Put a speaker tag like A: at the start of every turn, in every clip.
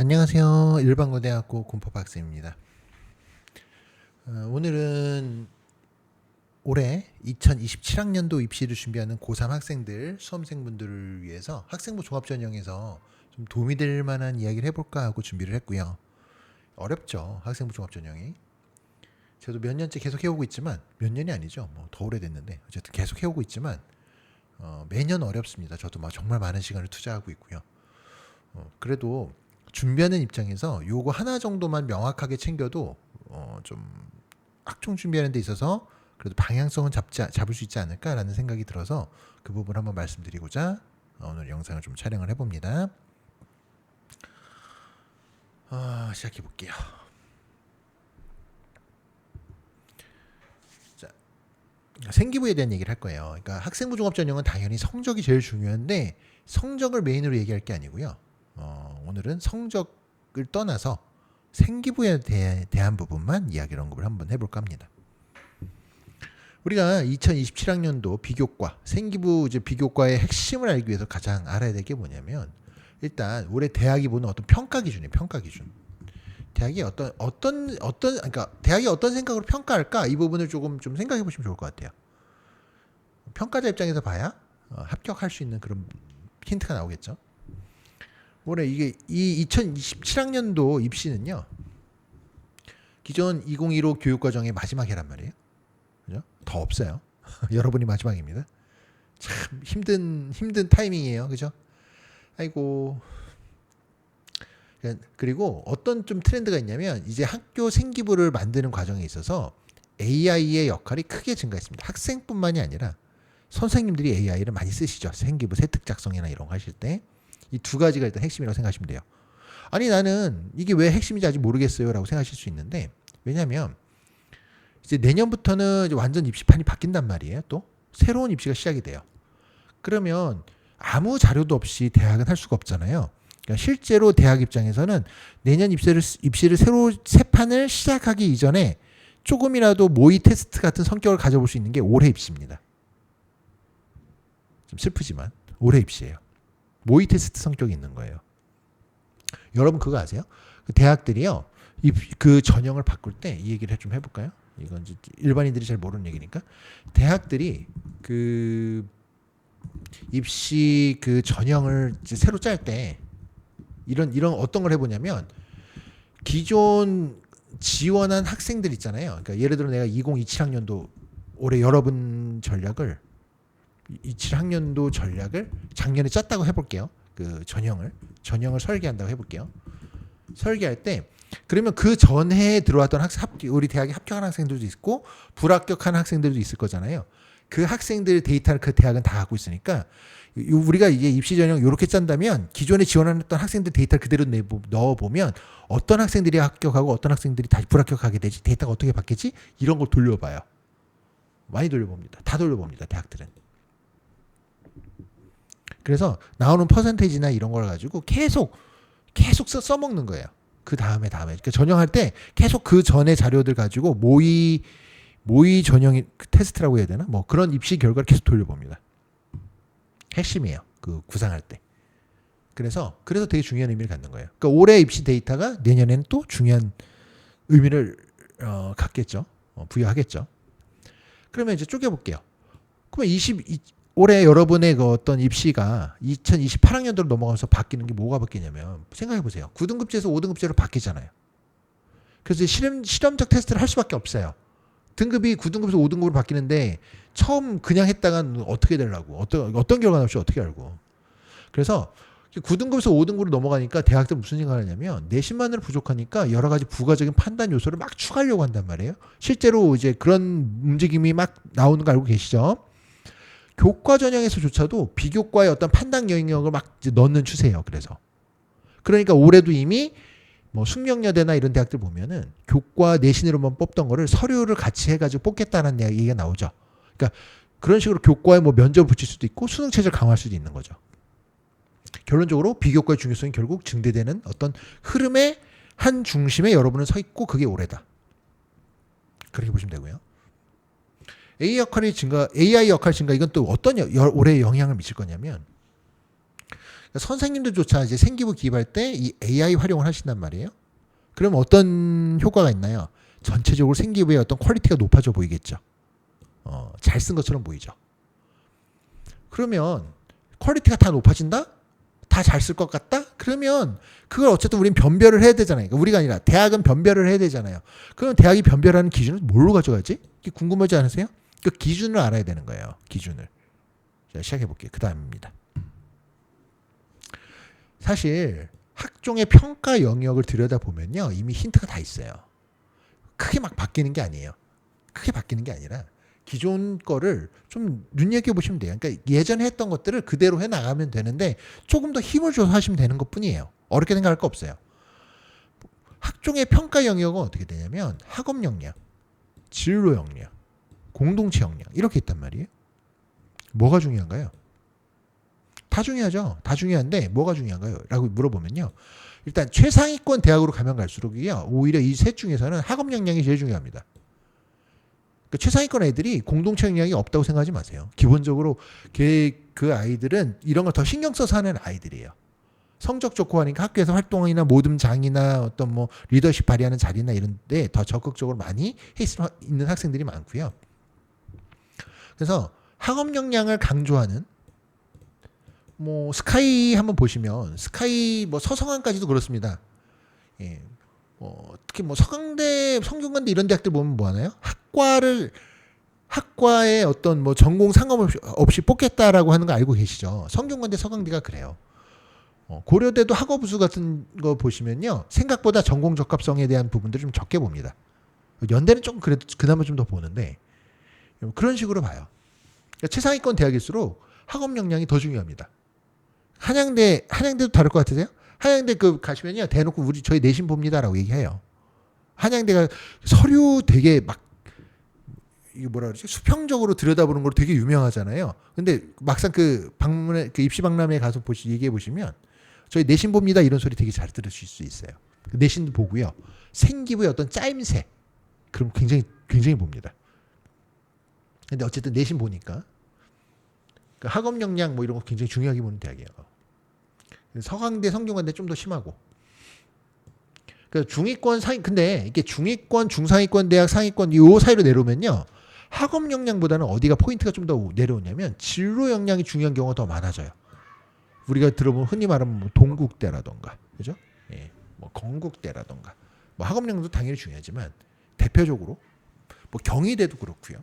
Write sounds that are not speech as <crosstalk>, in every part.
A: 안녕하세요. 일반고대학교 공포박사입니다. 어, 오늘은 올해 2027학년도 입시를 준비하는 고3 학생들, 수험생분들을 위해서 학생부 종합전형에서 좀 도움이 될 만한 이야기를 해볼까 하고 준비를 했고요. 어렵죠. 학생부 종합전형이. 저도 몇 년째 계속 해오고 있지만 몇 년이 아니죠. 뭐 더 오래됐는데 어쨌든 계속 해오고 있지만 어, 매년 어렵습니다. 저도 막 정말 많은 시간을 투자하고 있고요. 어, 그래도 준비하는 입장에서 요거 하나 정도만 명확하게 챙겨도 어, 좀 학종 준비하는 데 있어서 그래도 방향성은 잡지 잡을 수 있지 않을까라는 생각이 들어서 그 부분 한번 말씀드리고자 오늘 영상을 좀 촬영을 해봅니다. 아, 시작해 볼게요. 자, 생기부에 대한 얘기를 할 거예요. 그러니까 학생부 종합 전형은 당연히 성적이 제일 중요한데 성적을 메인으로 얘기할 게 아니고요. 어, 오늘은 성적을 떠나서 생기부에 대, 대한 부분만 이야기를 언급을 한번 해볼까 합니다. 우리가 2027학년도 비교과, 생기부 이제 비교과의 핵심을 알기 위해서 가장 알아야 될 게 뭐냐면 일단 올해 대학이 보는 어떤 평가 기준이에요. 평가 기준. 대학이 어떤 어떤 어떤 그러니까 대학이 어떤 생각으로 평가할까 이 부분을 조금 좀 생각해 보시면 좋을 것 같아요. 평가자 입장에서 봐야 어, 합격할 수 있는 그런 힌트가 나오겠죠. 올해 이게 이 2027학년도 입시는요. 기존 2015 교육과정의 마지막 해란 말이에요. 그죠? 더 없어요. <laughs> 여러분이 마지막입니다. 참 힘든 힘든 타이밍이에요. 그죠? 아이고. 그리고 어떤 좀 트렌드가 있냐면 이제 학교 생기부를 만드는 과정에 있어서 AI의 역할이 크게 증가했습니다. 학생뿐만이 아니라 선생님들이 AI를 많이 쓰시죠. 생기부 세특 작성이나 이런 거 하실 때. 이 두 가지가 일단 핵심이라고 생각하시면 돼요. 아니 나는 이게 왜 핵심인지 아직 모르겠어요라고 생각하실 수 있는데 왜냐하면 이제 내년부터는 이제 완전 입시판이 바뀐단 말이에요. 또 새로운 입시가 시작이 돼요. 그러면 아무 자료도 없이 대학은 할 수가 없잖아요. 그러니까 실제로 대학 입장에서는 내년 입시를 입시를 새로 새 판을 시작하기 이전에 조금이라도 모의 테스트 같은 성격을 가져볼 수 있는 게 올해 입시입니다. 좀 슬프지만 올해 입시예요. 모의 테스트 성격이 있는 거예요. 여러분 그거 아세요? 그 대학들이요. 이, 그 전형을 바꿀 때 이 얘기를 좀 해볼까요? 이건 일반인들이 잘 모르는 얘기니까 대학들이 그 입시 그 전형을 새로 짤 때 이런 이런 어떤 걸 해보냐면 기존 지원한 학생들 있잖아요. 그러니까 예를 들어 내가 2027학년도 올해 여러분 전략을 27학년도 전략을 작년에 짰다고 해볼게요. 그 전형을 전형을 설계한다고 해볼게요. 설계할 때 그러면 그 전해에 들어왔던 학생 합, 우리 대학에 합격한 학생들도 있고 불합격한 학생들도 있을 거잖아요. 그 학생들 데이터를 그 대학은 다 갖고 있으니까 우리가 이게 입시 전형 이렇게 짠다면 기존에 지원했던 학생들 데이터를 그대로 넣어 보면 어떤 학생들이 합격하고 어떤 학생들이 다시 불합격하게 되지 데이터가 어떻게 바뀌지 이런 걸 돌려봐요. 많이 돌려봅니다. 다 돌려봅니다. 대학들은. 그래서 나오는 퍼센테이지나 이런 걸 가지고 계속 계속 써, 써먹는 거예요. 그 다음에 다음에 그러니까 전형할 때 계속 그 전에 자료들 가지고 모의 모의 전형이 테스트라고 해야 되나 뭐 그런 입시 결과를 계속 돌려봅니다. 핵심이에요. 그 구상할 때. 그래서 그래서 되게 중요한 의미를 갖는 거예요. 그러니까 올해 입시 데이터가 내년에는 또 중요한 의미를 어, 갖겠죠. 어, 부여하겠죠. 그러면 이제 쪼개볼게요. 그러면 20, 올해 여러분의 그 어떤 입시가 2028학년도로 넘어가면서 바뀌는 게 뭐가 바뀌냐면 생각해 보세요. 9등급제에서 5등급제로 바뀌잖아요. 그래서 실험, 실험적 테스트를 할 수밖에 없어요. 등급이 9등급에서 5등급으로 바뀌는데 처음 그냥 했다간 어떻게 되려고 어떤 어떤 결과 나올지 어떻게 알고 그래서 9등급에서 5등급으로 넘어가니까 대학들 무슨 생각을 하냐면 내신만으로 부족하니까 여러 가지 부가적인 판단 요소를 막 추가하려고 한단 말이에요. 실제로 이제 그런 움직임이 막 나오는 거 알고 계시죠? 교과 전형에서조차도 비교과의 어떤 판단 영역을 막 넣는 추세예요. 그래서 그러니까 올해도 이미 뭐 숙명여대나 이런 대학들 보면은 교과 내신으로만 뽑던 거를 서류를 같이 해가지고 뽑겠다는 얘기가 나오죠. 그러니까 그런 식으로 교과에 뭐 면접을 붙일 수도 있고 수능 체제를 강화할 수도 있는 거죠. 결론적으로 비교과의 중요성이 결국 증대되는 어떤 흐름의 한 중심에 여러분은 서 있고 그게 올해다. 그렇게 보시면 되고요. A 역할이 증가, AI 역할 증가 이건 또 어떤 여, 올해 영향을 미칠 거냐면 그러니까 선생님들조차 이제 생기부 기입할 때 이 AI 활용을 하신단 말이에요. 그럼 어떤 효과가 있나요? 전체적으로 생기부의 어떤 퀄리티가 높아져 보이겠죠. 어, 잘 쓴 것처럼 보이죠. 그러면 퀄리티가 다 높아진다? 다 잘 쓸 것 같다? 그러면 그걸 어쨌든 우린 변별을 해야 되잖아요. 그러니까 우리가 아니라 대학은 변별을 해야 되잖아요. 그럼 대학이 변별하는 기준은 뭘로 가져가지? 궁금하지 않으세요? 그 기준을 알아야 되는 거예요. 기준을. 자, 시작해 볼게요. 그 다음입니다. 사실 학종의 평가 영역을 들여다보면요. 이미 힌트가 다 있어요. 크게 막 바뀌는 게 아니에요. 크게 바뀌는 게 아니라 기존 거를 좀 눈여겨 보시면 돼요. 그러니까 예전에 했던 것들을 그대로 해 나가면 되는데 조금 더 힘을 줘서 하시면 되는 것 뿐이에요. 어렵게 생각할 거 없어요. 학종의 평가 영역은 어떻게 되냐면 학업 역량, 진로 역량, 공동체 역량 이렇게 있단 말이에요. 뭐가 중요한가요? 다 중요하죠. 다 중요한데 뭐가 중요한가요? 라고 물어보면요. 일단 최상위권 대학으로 가면 갈수록이요. 오히려 이 셋 중에서는 학업 역량이 제일 중요합니다. 그 최상위권 애들이 공동체 역량이 없다고 생각하지 마세요. 기본적으로 걔, 그 아이들은 이런 걸 더 신경 써서 하는 아이들이에요. 성적 좋고 하니까 학교에서 활동이나 모듬장이나 어떤 뭐 리더십 발휘하는 자리나 이런 데 더 적극적으로 많이 해 있는 학생들이 많고요. 그래서 학업 역량을 강조하는 뭐 스카이 한번 보시면 스카이 뭐 서성한까지도 그렇습니다. 예. 뭐 특히 뭐 서강대, 성균관대 이런 대학들 보면 뭐 하나요? 학과를 학과의 어떤 뭐 전공 상관없이 없이 뽑겠다라고 하는 거 알고 계시죠? 성균관대, 서강대가 그래요. 어, 고려대도 학업우수 같은 거 보시면요. 생각보다 전공 적합성에 대한 부분들을 좀 적게 봅니다. 연대는 좀 그래도 그나마 좀 더 보는데 그런 식으로 봐요. 그러니까 최상위권 대학일수록 학업 역량이 더 중요합니다. 한양대 한양대도 다를 것 같으세요? 한양대 그 가시면요 대놓고 우리 저희 내신 봅니다라고 얘기해요. 한양대가 서류 되게 막 이게 뭐라 그러지 수평적으로 들여다보는 걸 되게 유명하잖아요. 근데 막상 그 방문에 그 입시 박람회에 가서 보시 얘기해 보시면 저희 내신 봅니다 이런 소리 되게 잘 들으실 수 있어요. 그 내신도 보고요. 생기부의 어떤 짜임새 그럼 굉장히 굉장히 봅니다. 근데 어쨌든 내신 보니까 그 학업 역량 뭐 이런 거 굉장히 중요하게 보는 대학이에요. 서강대, 성균관대 좀 더 심하고. 그 중위권 상위 근데 이게 중위권, 중상위권 대학, 상위권 요 사이로 내려오면요. 학업 역량보다는 어디가 포인트가 좀 더 내려오냐면 진로 역량이 중요한 경우가 더 많아져요. 우리가 들어보면 흔히 말하면 뭐 동국대라던가, 그죠? 예, 뭐 건국대라던가, 뭐 학업 역량도 당연히 중요하지만 대표적으로 뭐 경희대도 그렇고요.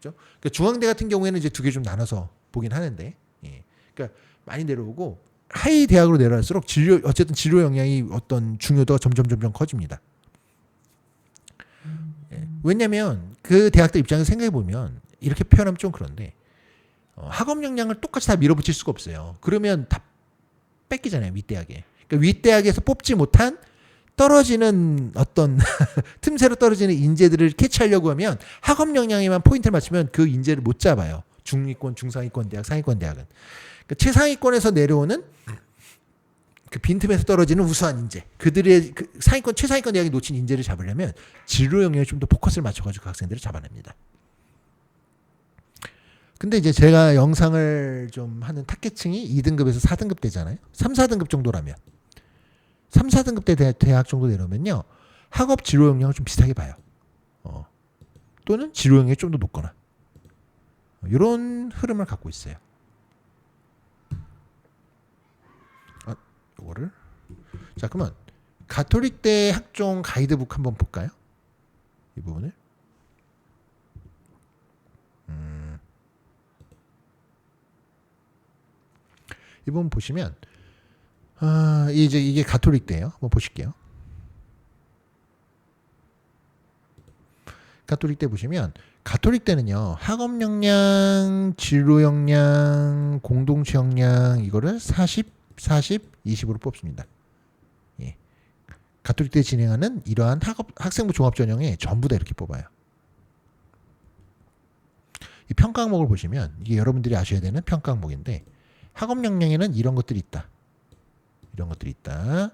A: 그죠? 그러니까 중앙대 같은 경우에는 이제 두 개 좀 나눠서 보긴 하는데, 예, 그러니까 많이 내려오고 하위 대학으로 내려갈수록 진료 어쨌든 진로 역량이 어떤 중요도가 점점 점점 커집니다. 예, 왜냐하면 그 대학들 입장에서 생각해 보면 이렇게 표현하면 좀 그런데 어, 학업 역량을 똑같이 다 밀어붙일 수가 없어요. 그러면 다 뺏기잖아요 윗대학에. 그러니까 윗대학에서 뽑지 못한 떨어지는 어떤 <laughs> 틈새로 떨어지는 인재들을 캐치하려고 하면 학업 역량에만 포인트를 맞추면 그 인재를 못 잡아요. 중위권, 중상위권 대학, 상위권 대학은. 그러니까 최상위권에서 내려오는 그 빈틈에서 떨어지는 우수한 인재, 그들의 그 상위권, 최상위권 대학이 놓친 인재를 잡으려면 진로 영역에 좀 더 포커스를 맞춰가지고 그 학생들을 잡아냅니다. 근데 이제 제가 영상을 좀 하는 타겟층이 2등급에서 4등급 되잖아요. 3, 4등급 정도라면. 3, 4등급 대 대- 대학 정도 내려오면요. 학업 진로 역량을 좀 비슷하게 봐요. 어. 또는 진로 역량이 좀 더 높거나. 이런 흐름을 갖고 있어요. 아, 요거를 자 그러면 가톨릭 대 학종 가이드북 한번 볼까요? 이 부분을 음, 이 부분 보시면 아, 이제 이게 가톨릭대예요. 한번 보실게요. 가톨릭대 보시면 가톨릭 때는요 학업 역량, 진로 역량, 공동체 역량 이거를 40, 40, 20으로 뽑습니다. 예. 가톨릭 때 진행하는 이러한 학업 학생부 종합 전형에 전부 다 이렇게 뽑아요. 이 평가 항목을 보시면 이게 여러분들이 아셔야 되는 평가 항목인데 학업 역량에는 이런 것들이 있다. 이런 것들이 있다.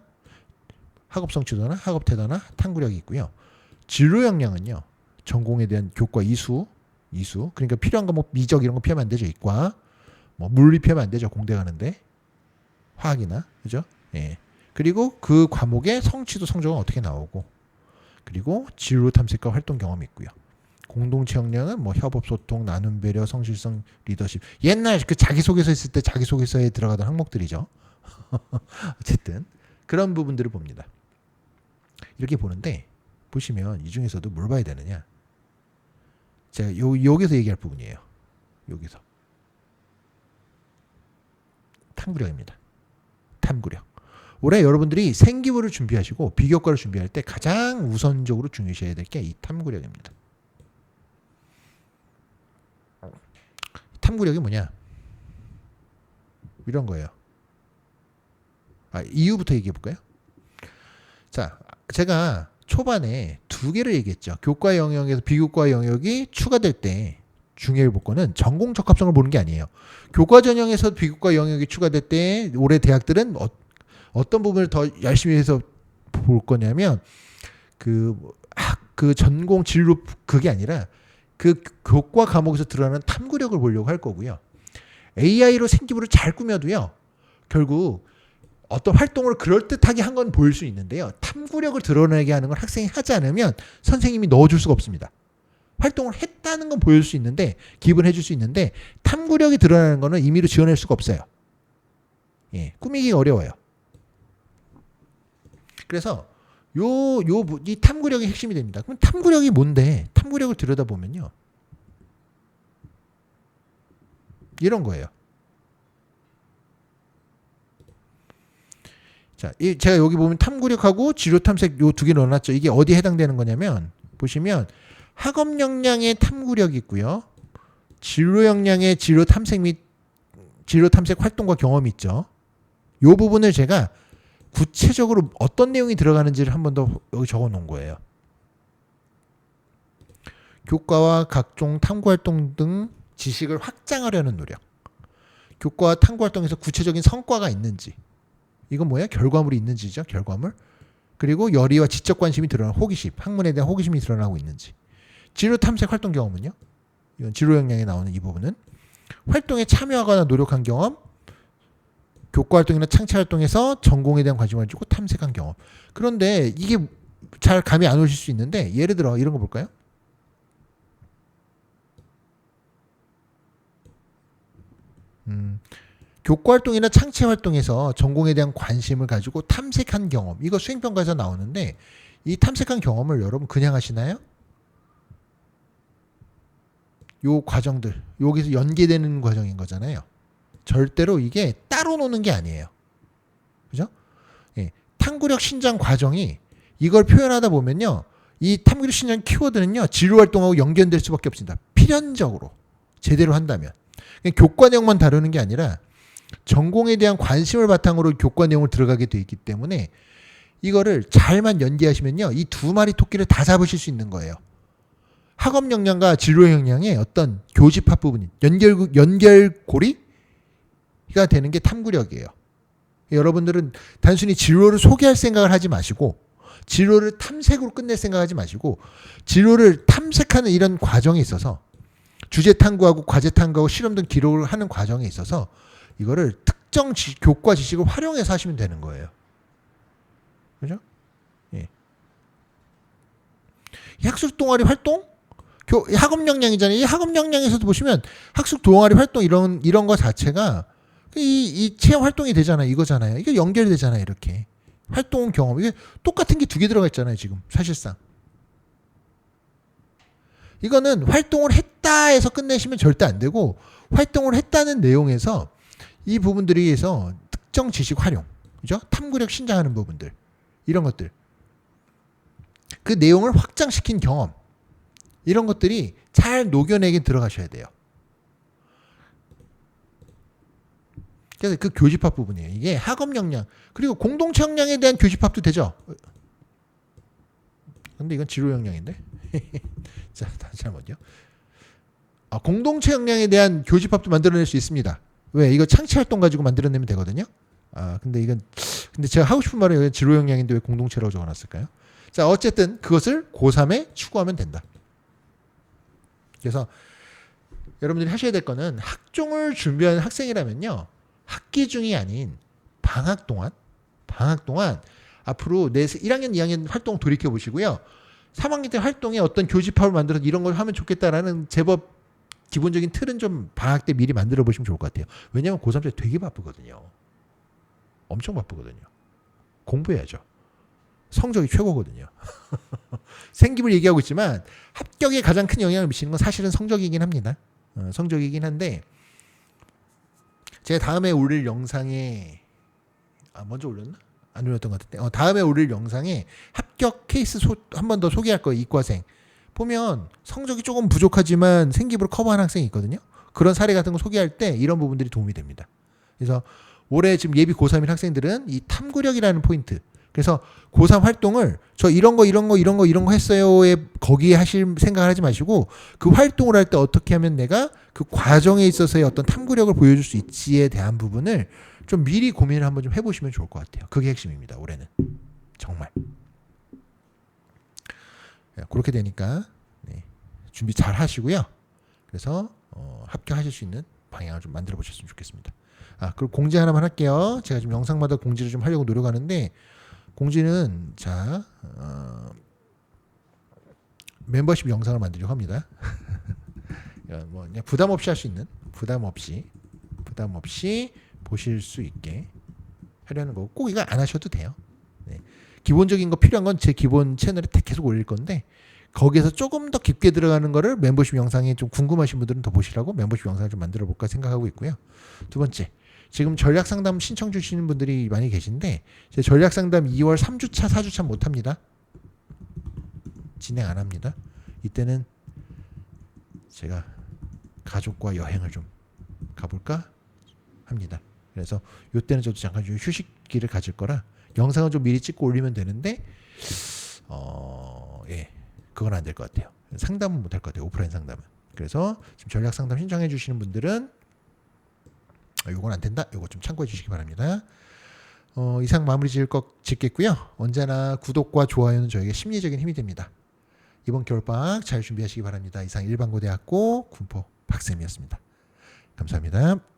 A: 학업 성취도나 학업 태도나 탐구력이 있고요. 진로 역량은요. 전공에 대한 교과 이수, 이수. 그러니까 필요한 거뭐 미적 이런 거 피하면 안 되죠. 이과. 뭐 물리 피하면 안 되죠. 공대 가는데. 화학이나 그죠? 예. 그리고 그 과목의 성취도 성적은 어떻게 나오고 그리고 진로 탐색과 활동 경험이 있고요. 공동체 역량은 뭐 협업 소통, 나눔 배려, 성실성, 리더십. 옛날 그 자기소개서 했을 때 자기소개서에 들어가던 항목들이죠. <laughs> 어쨌든 그런 부분들을 봅니다. 이렇게 보는데 보시면 이 중에서도 뭘 봐야 되느냐? 제가 요 여기서 얘기할 부분이에요. 여기서 탐구력입니다. 탐구력. 올해 여러분들이 생기부를 준비하시고 비교과를 준비할 때 가장 우선적으로 중요시해야 될 게 이 탐구력입니다. 탐구력이 뭐냐? 이런 거예요. 아, 이유부터 얘기해 볼까요? 자, 제가 초반에 두 개를 얘기했죠. 교과 영역에서 비교과 영역이 추가될 때볼 거는 전공 적합성을 보는 게 아니에요. 교과 전형에서 비교과 영역이 추가될 때 올해 대학들은 어, 어떤 부분을 더 열심히 해서 볼 거냐면 그, 학, 그 전공 진로 그게 아니라 그 교과 과목에서 드러나는 탐구력을 보려고 할 거고요. AI로 생기부를 잘 꾸며도요. 결국 어떤 활동을 그럴듯하게 한 건 보일 수 있는데요. 탐구력을 드러내게 하는 걸 학생이 하지 않으면 선생님이 넣어줄 수가 없습니다. 활동을 했다는 건 보일 수 있는데 기입을 해줄 수 있는데 탐구력이 드러나는 거는 임의로 지어낼 수가 없어요. 예, 꾸미기 어려워요. 그래서 요, 요, 부- 이 탐구력이 핵심이 됩니다. 그럼 탐구력이 뭔데? 탐구력을 들여다보면요. 이런 거예요. 자, 이 제가 여기 보면 탐구력하고 지료 탐색 요 두 개 넣어놨죠. 이게 어디에 해당되는 거냐면 보시면 학업 역량의 탐구력이 있고요. 진로 역량의 진로 탐색 및 진로 탐색 활동과 경험이 있죠. 요 부분을 제가 구체적으로 어떤 내용이 들어가는지를 한 번 더 여기 적어 놓은 거예요. 교과와 각종 탐구 활동 등 지식을 확장하려는 노력. 교과와 탐구 활동에서 구체적인 성과가 있는지. 이건 뭐야? 결과물이 있는지죠. 결과물. 그리고 열의와 지적 관심이 드러난 호기심, 학문에 대한 호기심이 드러나고 있는지. 진로 탐색 활동 경험은요? 이건 진로 역량에 나오는 이 부분은 활동에 참여하거나 노력한 경험, 교과 활동이나 창체 활동에서 전공에 대한 관심을 가지고 탐색한 경험. 그런데 이게 잘 감이 안 오실 수 있는데 예를 들어 이런 거 볼까요? 음, 교과 활동이나 창체 활동에서 전공에 대한 관심을 가지고 탐색한 경험. 이거 수행평가에서 나오는데 이 탐색한 경험을 여러분 그냥 하시나요? 요 과정들 여기서 연계되는 과정인 거잖아요. 절대로 이게 따로 노는 게 아니에요. 그죠? 예. 탐구력 신장 과정이 이걸 표현하다 보면요. 이 탐구력 신장 키워드는요. 진로 활동하고 연결될 수밖에 없습니다. 필연적으로 제대로 한다면. 그냥 교과 내용만 다루는 게 아니라 전공에 대한 관심을 바탕으로 교과 내용을 들어가게 돼 있기 때문에 이거를 잘만 연계하시면요. 이 두 마리 토끼를 다 잡으실 수 있는 거예요. 학업 역량과 진로 역량의 어떤 교집합 부분이 연결 연결고리가 되는 게 탐구력이에요. 여러분들은 단순히 진로를 소개할 생각을 하지 마시고 진로를 탐색으로 끝낼 생각하지 마시고 진로를 탐색하는 이런 과정에 있어서 주제 탐구하고 과제 탐구하고 실험 등 기록을 하는 과정에 있어서 이거를 특정 지- 교과 지식을 활용해서 하시면 되는 거예요. 그죠? 예. 이 학술 동아리 활동 교, 학업 역량이잖아요. 이 학업 역량에서도 보시면 학술 동아리 활동 이런 이런 거 자체가 이, 이 체험 활동이 되잖아요. 이거잖아요. 이게 연결되잖아요. 이렇게 활동 경험 이게 똑같은 게 두 개 들어가 있잖아요. 지금 사실상 이거는 활동을 했다 해서 끝내시면 절대 안 되고 활동을 했다는 내용에서 이 부분들이 해서 특정 지식 활용, 그죠? 탐구력 신장하는 부분들 이런 것들 그 내용을 확장시킨 경험 이런 것들이 잘 녹여내게 들어가셔야 돼요. 그래서 그 교집합 부분이에요. 이게 학업 역량 그리고 공동체 역량에 대한 교집합도 되죠. 근데 이건 지로 역량인데. <laughs> 자, 다시 한번요. 아, 공동체 역량에 대한 교집합도 만들어낼 수 있습니다. 왜? 이거 창치 활동 가지고 만들어내면 되거든요. 아, 근데 이건 근데 제가 하고 싶은 말은 여기 지로 역량인데 왜 공동체라고 적어놨을까요? 자, 어쨌든 그것을 고3에 추구하면 된다. 그래서 여러분들이 하셔야 될 거는 학종을 준비하는 학생이라면요. 학기 중이 아닌 방학 동안 방학 동안 앞으로 내 1학년, 2학년 활동 돌이켜 보시고요. 3학년 때 활동에 어떤 교집합을 만들어서 이런 걸 하면 좋겠다라는 제법 기본적인 틀은 좀 방학 때 미리 만들어 보시면 좋을 것 같아요. 왜냐하면 고3 때 되게 바쁘거든요. 엄청 바쁘거든요. 공부해야죠. 성적이 최고거든요. <laughs> 생김을 얘기하고 있지만 합격에 가장 큰 영향을 미치는 건 사실은 성적이긴 합니다. 어, 성적이긴 한데 제가 다음에 올릴 영상에 아 먼저 올렸나? 안 올렸던 것 같은데 어, 다음에 올릴 영상에 합격 케이스 한 번 더 소개할 거예요 이과생 보면 성적이 조금 부족하지만 생기부를 커버한 학생이 있거든요 그런 사례 같은 거 소개할 때 이런 부분들이 도움이 됩니다 그래서 올해 지금 예비 고3인 학생들은 이 탐구력이라는 포인트 그래서 고3 활동을 저 이런 거 이런 거 이런 거 이런 거 했어요에 거기에 하실 생각을 하지 마시고 그 활동을 할 때 어떻게 하면 내가 그 과정에 있어서의 어떤 탐구력을 보여줄 수 있지에 대한 부분을 좀 미리 고민을 한번 좀 해보시면 좋을 것 같아요. 그게 핵심입니다. 올해는 정말 예, 그렇게 되니까 네, 준비 잘 하시고요. 그래서 어, 합격하실 수 있는 방향을 좀 만들어 보셨으면 좋겠습니다. 아 그리고 공지 하나만 할게요. 제가 지금 영상마다 공지를 좀 하려고 노력하는데 공지는 자 어, 멤버십 영상을 만들려고 합니다. <laughs> 야, 뭐 그냥 부담 없이 할 수 있는 부담 없이 부담 없이 보실 수 있게 하려는 거고 꼭 이거 안 하셔도 돼요. 네. 기본적인 거 필요한 건 제 기본 채널에 다 계속 올릴 건데 거기에서 조금 더 깊게 들어가는 거를 멤버십 영상에 좀 궁금하신 분들은 더 보시라고 멤버십 영상을 좀 만들어 볼까 생각하고 있고요. 두 번째 지금 전략 상담 신청 주시는 분들이 많이 계신데 제 전략 상담 2월 3주차 4주차 못 합니다. 진행 안 합니다. 이때는 제가 가족과 여행을 좀 가볼까 합니다. 그래서 이때는 저도 잠깐 좀 휴식기를 가질 거라 영상을 좀 미리 찍고 올리면 되는데 어, 예, 그건 안 될 것 같아요. 상담은 못 할 것 같아요. 오프라인 상담은. 그래서 지금 전략 상담 신청해 주시는 분들은 아, 요건 안 된다. 요거 좀 참고해 주시기 바랍니다. 어, 이상 마무리 지을 것 짓겠고요. 언제나 구독과 좋아요는 저에게 심리적인 힘이 됩니다. 이번 겨울방학 잘 준비하시기 바랍니다. 이상 일반고대학교 군포 박쌤이었습니다. 감사합니다.